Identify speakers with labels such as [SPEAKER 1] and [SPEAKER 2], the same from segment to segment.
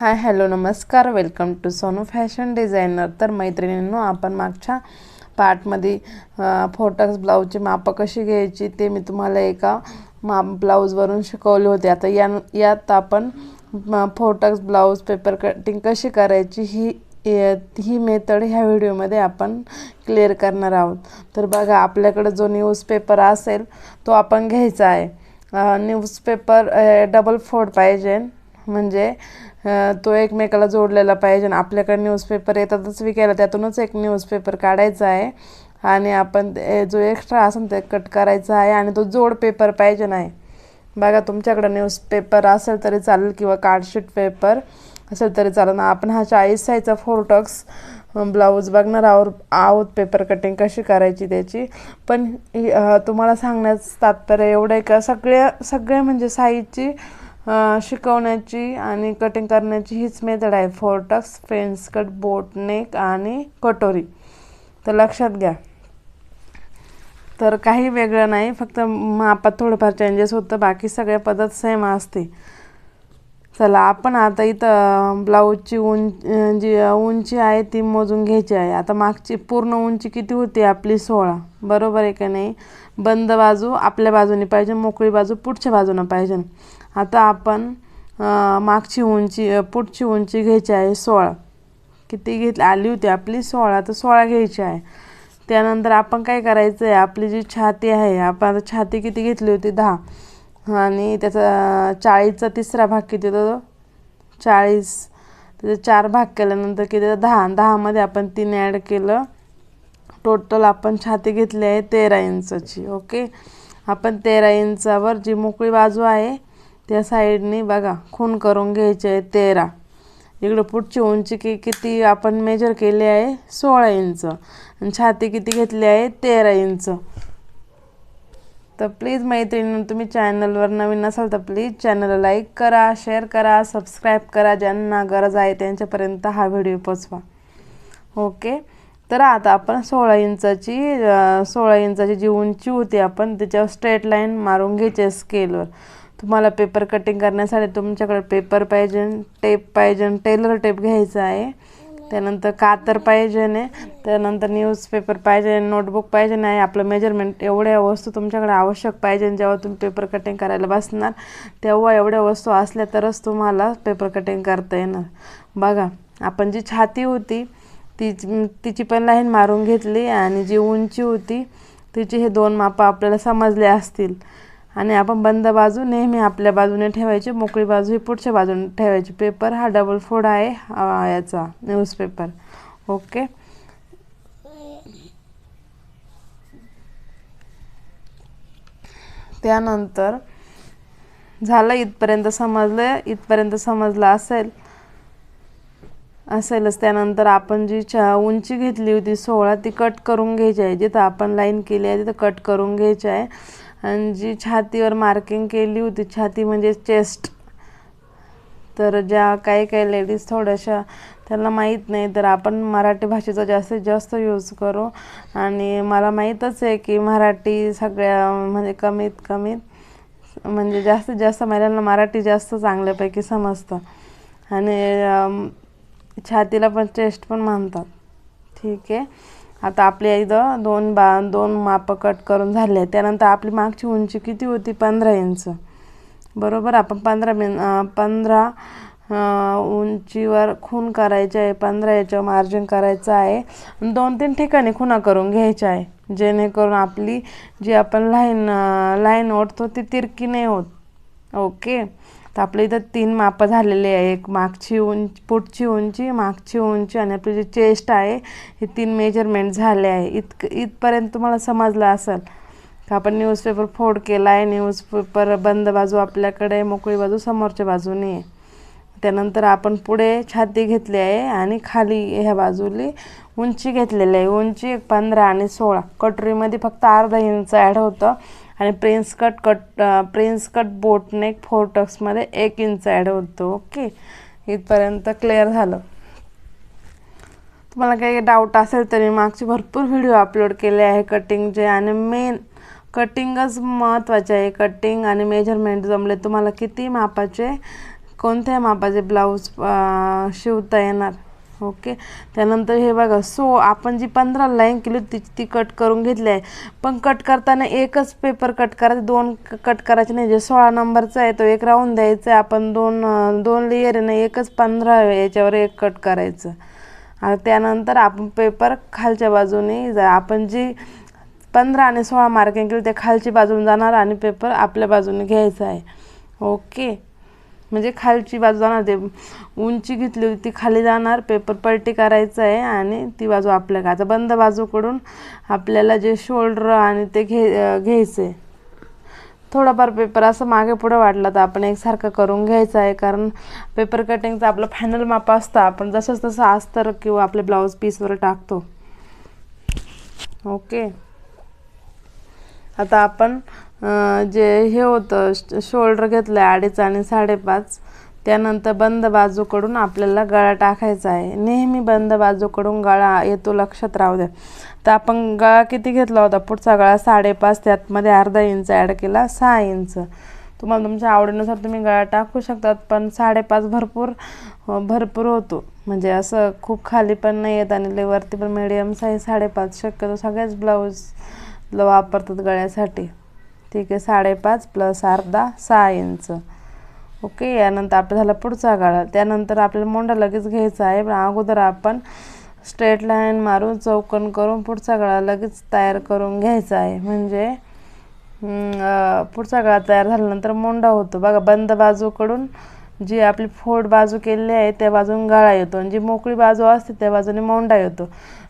[SPEAKER 1] हाय hello नमस्कार. Welcome to Sonu fashion designer तर मैत्रिणींनो आपण मागच्या पार्टमध्ये फोटक्स ब्लाऊजची मापं कशी घ्यायची ते मी तुम्हाला एका मा ब्लाऊजवरून शिकवले होते. आता या यात आपण फोटक्स ब्लाऊज पेपर कटिंग कशी करायची ही ही मेथड ह्या व्हिडिओमध्ये आपण क्लिअर करणार आहोत. तर बघा आपल्याकडं जो न्यूजपेपर असेल तो आपण घ्यायचा आहे. न्यूजपेपर डबल फोड पाहिजे. म्हणजे तो एकमेकाला जोडलेला पाहिजे. आपल्याकडे न्यूजपेपर येतातच विकायला त्यातूनच एक न्यूजपेपर काढायचा आहे. आणि आपण जो एक्स्ट्रा असेल ते कट करायचा आहे आणि तो जोड पेपर पाहिजे नाही. बघा तुमच्याकडं न्यूजपेपर असेल तरी चालेल किंवा कार्डशीट पेपर असेल तरी चालेल. आपण हा चाळीस साईजचा फोरटॉक्स ब्लाऊज बघणार आहोत आहोत पेपर कटिंग कशी करायची त्याची. पण तुम्हाला सांगण्याचं तात्पर्य एवढं आहे का? सगळ्या सगळ्या म्हणजे साईजची शिकवण्याची आणि कटिंग करण्याची हीच मेथड आहे. Four tucks friends cut boat neck आणि कटोरी. तर लक्षात घ्या. तर काही वेगळं नाही फक्त मापात थोडंफार चेंजेस होतं बाकी सगळ्या पद्धत सेम असते. चला आपण आता इथं ब्लाऊजची उंच जी उंची आहे ती मोजून घ्यायची आहे. आता मागची पूर्ण उंची किती होती? आपली सोळा. बरोबर आहे का नाही? बंद बाजू आपल्या बाजूने पाहिजे मोकळी बाजू पुढच्या बाजूनं पाहिजे. आता आपण मागची उंची पुढची उंची घ्यायची आहे सोळा. किती घेतली? आली होती आपली सोळा तर सोळा घ्यायची आहे. त्यानंतर आपण काय करायचं आहे आपली जी छाती आहे आपण आता छाती किती घेतली होती? दहा. आणि त्याचा चाळीसचा तिसरा भाग किती होतो चाळीस. त्याचे चार भाग केल्यानंतर किती दहा. दहामध्ये आपण तीन ॲड केलं. टोटल आपण छाती घेतली आहे तेरा इंचची ओके आपण तेरा इंचावर जी मोकळी बाजू आहे त्या साईडने बघा खून करून घ्यायची आहे तेरा. इकडं पुढची उंची की किती आपण मेजर केली आहे? सोळा इंच. आणि छाती किती घेतली आहे? तेरा इंच. तर प्लीज मैत्रिणी तुम्ही चॅनलवर नवीन नसाल तर प्लीज चॅनलला लाईक करा शेअर करा सबस्क्राईब करा. ज्यांना गरज आहे त्यांच्यापर्यंत हा व्हिडिओ पोचवा ओके तर आता आपण सोळा इंचाची सोळा इंचाची जी उंची होती आपण त्याच्यावर स्ट्रेट लाईन मारून घ्यायची स्केलवर तुम्हाला पेपर कटिंग करण्यासाठी तुमच्याकडे पेपर पाहिजे टेप पाहिजे टेलर टेप घ्यायचा आहे. त्यानंतर कातर पाहिजे आहे. त्यानंतर न्यूजपेपर पाहिजे नोटबुक पाहिजे नाही. आपलं मेजरमेंट एवढ्या वस्तू तुमच्याकडे आवश्यक पाहिजे जेव्हा तुम्ही पेपर कटिंग करायला बसणार तेव्हा एवढ्या वस्तू असल्या तरच तुम्हाला पेपर कटिंग करता येणार. बघा आपण जी छाती होती ती तिची पण लाईन मारून घेतली आणि जी उंची होती तिची हे दोन मापं आपल्याला समजले असतील. आणि आपण बंद बाजू नेहमी आपल्या बाजूने ठेवायची मोकळी बाजू ही पुढच्या बाजूने ठेवायची. पेपर हा डबल फोड आहे याचा न्यूजपेपर ओके? त्यानंतर झालं इथपर्यंत समजलं इथपर्यंत समजलं असेल असेलच. त्यानंतर आपण जी छा उंची घेतली होती सोळा ती कट करून घ्यायची आहे. जिथं आपण लाईन केली आहे तिथं कट करून घ्यायची आहे. आणि जी छातीवर मार्किंग केली होती छाती म्हणजे चेस्ट तर ज्या काही काही लेडीज थोड्याशा त्यांना माहीत नाही तर आपण मराठी भाषेचा जास्तीत जास्त यूज करू. आणि मला माहीतच आहे की मराठी सगळ्या म्हणजे कमीत कमीत म्हणजे जास्तीत जास्त महिलांना मराठी जास्त चांगल्यापैकी समजतं. आणि छातीला पण चेस्ट पण म्हणतात ठीक आहे. आता आपली इथं दोन बा दोन मापं कट करून झाले. त्यानंतर आपली मागची उंची किती होती? पंधरा इंच. बरोबर? आपण पंधरा मिन पंधरा उंचीवर खून करायचं आहे पंधरा याच्यावर मार्जिन करायचं आहे. दोन तीन ठिकाणी खुणा करून घ्यायच्या आहे. जेणेकरून आपली जी आपण लाईन लाईन ओढतो ती तिरकी नाही होत. ओके? तर आपल्या इथं तीन मापं झालेले आहे. एक मागची उंची पुढची उंची मागची उंची आणि आपली जी चेस्ट आहे हे तीन मेजरमेंट झाले आहे. इतक इथपर्यंत तुम्हाला समजलं असेल का आपण न्यूजपेपर फोड केला आहे न्यूजपेपर बंद बाजू आपल्याकडे मोकळी बाजू समोरच्या बाजूने आहे. त्यानंतर आपण पुढे छाती घेतली आहे आणि खाली ह्या बाजूली उंची घेतलेली आहे. उंची एक पंधरा आणि सोळा. कटोरीमध्ये फक्त अर्धा इंच ॲड होतं. आणि prince cut cut prince cut boatneck four टक्समध्ये एक इंच ॲड होतो ओके? इथपर्यंत क्लिअर झालं. तुम्हाला काही डाऊट असेल तरी मागचे भरपूर व्हिडिओ अपलोड केले आहे कटिंगचे आणि मेन कटिंगच महत्त्वाचे आहे. कटिंग आणि मेजरमेंट जमले तुम्हाला किती मापाचे कोणत्या मापाचे ब्लाऊज शिवता येणार. ओके. त्यानंतर हे बघा सो आपण जी पंधरा लाईन केली होती ती कट करून घेतली आहे. पण कट करताना एकच पेपर कट करायचे दोन कट करायचे नाही. जे सोळा नंबरचा आहे तो एक राऊंड द्यायचा आहे. आपण दोन दोन लेयर आहे ना एकच पंधरा याच्यावर एक कट करायचं. आणि त्यानंतर आपण पेपर खालच्या बाजूने जा आपण जी पंधरा आणि सोळा मार्किंग केली ते खालची बाजूने जाणार आणि पेपर आपल्या बाजूने घ्यायचा आहे. ओके. म्हणजे खालची बाजू जाणार ते उंची घेतली होती ती खाली जाणार पेपर पलटी करायचं आहे आणि ती बाजू आपल्या का आता बंद बाजूकडून आपल्याला जे शोल्डर आणि ते घे घ्यायचं आहे. थोडाफार पेपर असं मागे पुढे वाटला तर आपण एकसारखं करून घ्यायचं आहे कारण पेपर कटिंगचं आपलं फायनल माप असतं. आपण जसंच तसं अस्तर किंवा आपले ब्लाऊज पीसवर टाकतो. ओके आता आपण जे हे होतं शोल्डर घेतलं आहे अडीच आणि साडेपाच. त्यानंतर बंद बाजूकडून आपल्याला गळा टाकायचा आहे. नेहमी बंद बाजूकडून गळा येतो लक्षात राहू द्या. तर आपण गळा किती घेतला होता? पुढचा गळा साडेपाच त्यातमध्ये अर्धा इंच ॲड केला सहा इंच. तुम्हाला तुमच्या आवडीनुसार तुम्ही गळा टाकू शकतात पण साडेपाच भरपूर भरपूर होतो. म्हणजे असं खूप खाली पण नाही येत आणि लय वरती पण मिडियम साईज साडेपाच. शक्यतो सगळ्याच ब्लाऊजला वापरतात गळ्यासाठी. ठीक आहे साडेपाच प्लस अर्धा सहा इंच. ओके यानंतर आपला झाला पुढचा गाळा. त्यानंतर आपल्याला मोंडा लगेच घ्यायचा आहे. पण अगोदर आपण स्ट्रेट लाईन मारून चौकन करून पुढचा गळा लगेच तयार करून घ्यायचा आहे. म्हणजे पुढचा गळा तयार झाल्यानंतर मोंडा होतो. बघा बंद बाजूकडून जी आपली फोड बाजू केलेली आहे त्या बाजून गळा येतो. आणि जी मोकळी बाजू असते त्या बाजूने मोंडा येतो.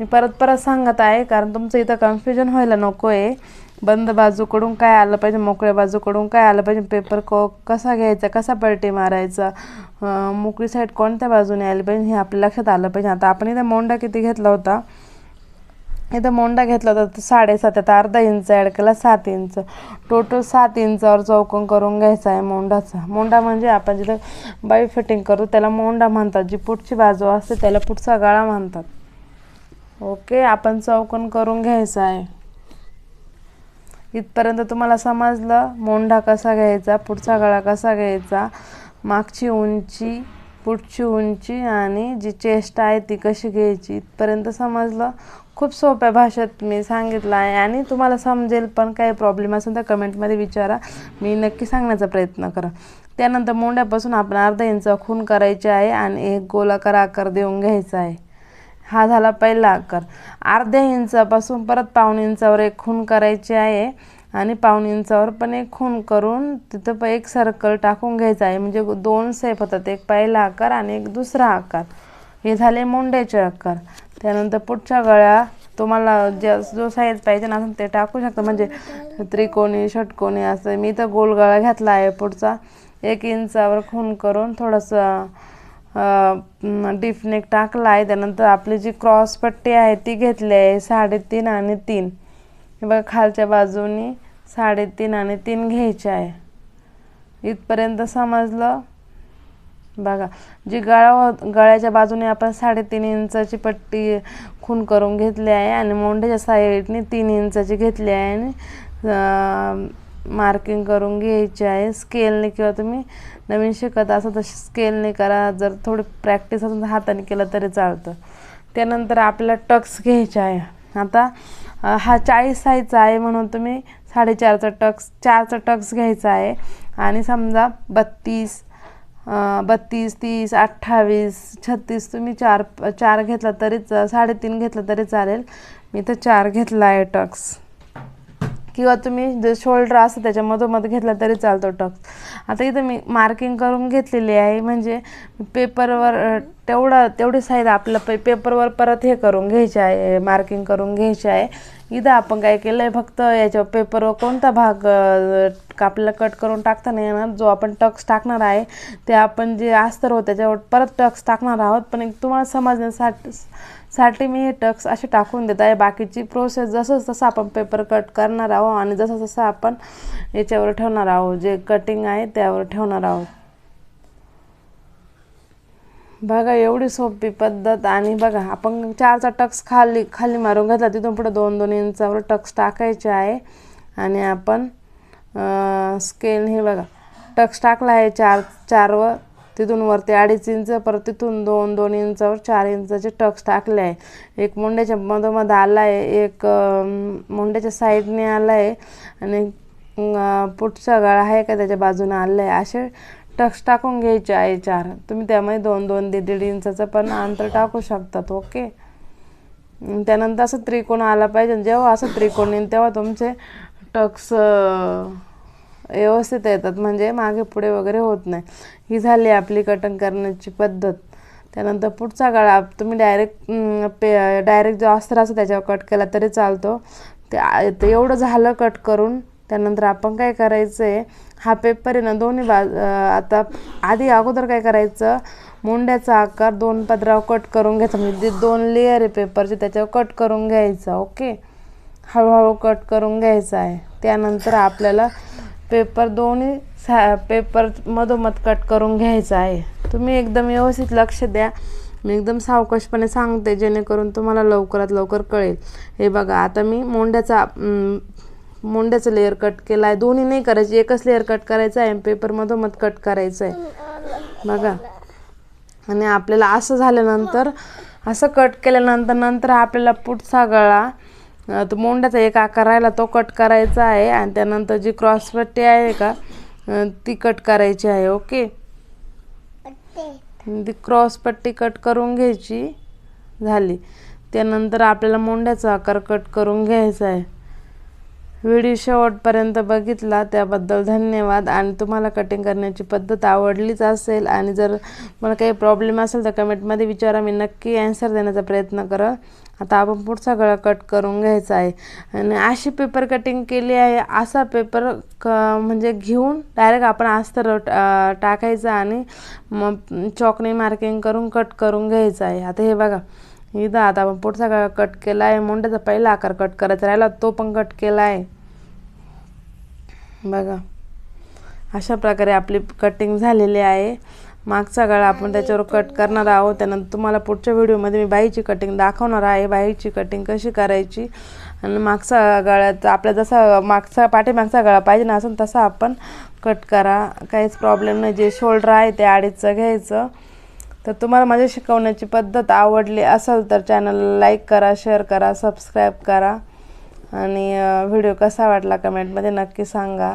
[SPEAKER 1] मी परत परत सांगत आहे कारण तुमचं इथं कन्फ्युजन व्हायला नको आहे बंद बाजूकडून काय आलं पाहिजे? मोकळ्या बाजूकडून काय आलं पाहिजे? पेपर को कसा घ्यायचा? कसा पलटी मारायचा? मोकळी साईड कोणत्या बाजूने आली पाहिजे हे आपल्या लक्षात आलं पाहिजे. आता आपण इथं मोंडा किती घेतला होता? इथं मोंडा घेतला होता तर साडेसात आता अर्धा इंच ॲड केला सात इंच. टोटल सात इंचावर चौकोन करून घ्यायचा आहे मोंडाचा मोंडा म्हणजे आपण जिथं बाई फिटिंग करू त्याला मोंडा म्हणतात. जी पुढची बाजू असते त्याला पुढचा गाळा म्हणतात. ओके आपण चौकोन करून घ्यायचा आहे. इथपर्यंत तुम्हाला समजलं? मोंढा कसा घ्यायचा? पुढचा गळा कसा घ्यायचा? मागची उंची पुढची उंची आणि जी चेस्ट आहे ती कशी घ्यायची? इथपर्यंत समजलं? खूप सोप्या भाषेत मी सांगितलं आहे आणि तुम्हाला समजेल पण काही प्रॉब्लेम असेल तर कमेंटमध्ये विचारा. मी नक्की सांगण्याचा प्रयत्न करा त्यानंतर मोंड्यापासून आपण अर्धा इंच खून करायचे आहे आणि एक गोलाकार आकार देऊन घ्यायचा आहे. हा झाला पहिला आकार. अर्ध्या इंचापासून परत पाऊण इंचावर एक खून करायची आहे आणि पाऊण इंचावर पण एक खून करून तिथं प एक सर्कल टाकून घ्यायचा आहे. म्हणजे दोन सेप होतात एक पहिला आकार आणि एक दुसरा आकार. हे झाले मोंड्याचे आकार. त्यानंतर पुढच्या गळ्या तुम्हाला ज्या जो साईज पाहिजे ना ते टाकू शकता. म्हणजे त्रिकोणी षटकोणी असं. मी तर गोल गळा घेतला आहे पुढचा. एक इंचावर खून करून थोडंसं डिफनेक टाकला आहे. त्यानंतर आपली जी क्रॉस पट्टी आहे ती घेतली आहे. साडेतीन आणि तीन. हे बघा खालच्या बाजूनी साडेतीन आणि तीन घ्यायचे आहे. इथपर्यंत समजलं? बघा जी गळा हो, गळ्याच्या बाजूने आपण साडेतीन इंचाची पट्टी खून करून घेतली आहे आणि मोंढ्याच्या साईडने तीन इंचाची घेतली आहे आणि मार्किंग करून घ्यायची आहे. स्केलने किंवा तुम्ही नवीन शिकत असाल तर स्केलने करा. जर थोडी प्रॅक्टिस असेल तर हाताने केलं तरी चालतं. त्यानंतर आपल्याला टक्स घ्यायचे आहे. आता हा चाळीस साईजचा आहे म्हणून तुम्ही साडेचारचा टक्स चारचा टक्स घ्यायचा आहे. आणि समजा बत्तीस बत्तीस तीस अठ्ठावीस छत्तीस तुम्ही चार चार घेतला तरीच साडेतीन घेतलं तरी चालेल. मी तर चार घेतला आहे टक्स किंवा तुम्ही जे शोल्डर असतं त्याच्या मधोमध घेतला तरी चालतो टक्स आता इथं मी मार्किंग करून घेतलेली आहे म्हणजे पेपरवर तेवढं तेवढा तेवढी साईज आपलं पे पेपरवर परत हे करून घ्यायचे आहे मार्किंग करून घ्यायचे आहे. इथं आपण काय केलं आहे फक्त याच्या पेपरवर कोणता भाग अ, आपल्याला कट करून टाकता नाही येणार जो आपण टक्स टाकणार आहे ते आपण जे अस्तर होतं त्याच्यावर परत टक्स टाकणार आहोत. पण एक तुम्हाला समजण्यासाठी साठी मी हे टक्स असे टाकून देत आहे. बाकीची प्रोसेस जसं जसं आपण पेपर कट करणार आहोत आणि जसं जसं आपण याच्यावर ठेवणार आहोत जे कटिंग आहे त्यावर ठेवणार आहोत. बघा एवढी सोपी पद्धत आणि बघा आपण चारचा टक्स खाली खाली मारून घेतला तिथून पुढे दोन दोन इंचावर टक्स टाकायचे आहे. आणि आपण स्केल हे बघा टक्स टाकला आहे चार चारवर तिथून वरती अडीच इंच परत तिथून दोन दोन इंचावर चार इंचाचे टक्स टाकले आहे. एक मुंड्याच्या मधोमध आला आहे एक मुंड्याच्या साईडने आला आहे आणि पुढचा गळा आहे का त्याच्या बाजूने आला आहे. असे टक्स टाकून घ्यायचे आहे चार. तुम्ही त्यामध्ये दोन दोन दीड दीड इंचाचं पण अंतर टाकू शकतात ओके? त्यानंतर असं त्रिकोण आला पाहिजे. जेव्हा असं त्रिकोण येईल तेव्हा तुमचे टक्स व्यवस्थित येतात. म्हणजे मागे पुढे वगैरे होत नाही. ही झाली आपली कटिंग करण्याची पद्धत. त्यानंतर पुढचा गळा तुम्ही डायरेक्ट पे डायरेक्ट जो अस्त्र असतो त्याच्यावर कट केला तरी चालतो. ते एवढं झालं कट करून त्यानंतर आपण काय करायचं आहे हा पेपर आहे ना दोन्ही बाज आता आधी अगोदर काय करायचं मुंड्याचा आकार दोन पदराव कट करून घ्यायचा म्हणजे जे दोन लेअर आहे पेपरचे त्याच्यावर कट करून घ्यायचा ओके हळूहळू कट करून घ्यायचा आहे. त्यानंतर आपल्याला पेपर दोन्ही सा पेपर मधोमध कट करून घ्यायचा आहे. तुम्ही एकदम व्यवस्थित लक्ष द्या. मी एकदम सावकाशपणे सांगते जेणेकरून तुम्हाला लवकरात लवकर कळेल. हे बघा आता मी मोंड्याचा मोंड्याचं लेअर कट केला आहे दोन्ही नाही करायची एकच लेअर कट करायचं आहे पेपर मधोमध कट करायचं आहे बघा. आणि आपल्याला असं झाल्यानंतर असं कट केल्यानंतर नंतर आपल्याला पुढचा गळा तो मोंड्याचा एक आकार राहिला तो कट करायचा आहे. आणि त्यानंतर जी क्रॉसपट्टी आहे का ती कट करायची आहे ओके ती क्रॉसपट्टी कट करून घ्यायची झाली. त्यानंतर आपल्याला मोंड्याचा आकार कट करून घ्यायचा आहे. व्हिडिओ शेवटपर्यंत बघितला त्याबद्दल धन्यवाद. आणि तुम्हाला कटिंग करण्याची पद्धत आवडलीच असेल आणि जर मला काही प्रॉब्लेम असेल तर कमेंटमध्ये विचारा. मी नक्की ॲन्सर देण्याचा प्रयत्न करा आता आपण पुढचा गळा कट करून घ्यायचा आहे. आणि अशी पेपर कटिंग केली आहे असा पेपर क म्हणजे घेऊन डायरेक्ट आपण अस्तर टाकायचा आणि मग चॉकने मार्किंग करून कट करून घ्यायचं आहे. आता हे बघा. इथं आता आपण पुढचा कट केला आहे मुंड्याचा पहिला आकार कट करायचा राहिला तो पण कट केला आहे बघा. अशा प्रकारे आपली कटिंग झालेली आहे. मागचा गळा आपण त्याच्यावर कट करणार आहोत. त्यानंतर तुम्हाला पुढच्या व्हिडिओमध्ये मी बाईची कटिंग दाखवणार आहे. बाईची कटिंग कशी करायची? आणि मागचा गळ्याचा आपला जसा मागचा पाठीमागचा गळा पाहिजे ना असं तसा आपण कट करा. काहीच प्रॉब्लेम नाही. जे शोल्डर आहे ते आडीचं घ्यायचं. तर तुम्हाला माझ्या शिकवण्याची पद्धत आवडली असेल तर चॅनलला लाईक करा शेअर करा सबस्क्राईब करा. आणि व्हिडिओ कसा वाटला कमेंटमध्ये नक्की सांगा.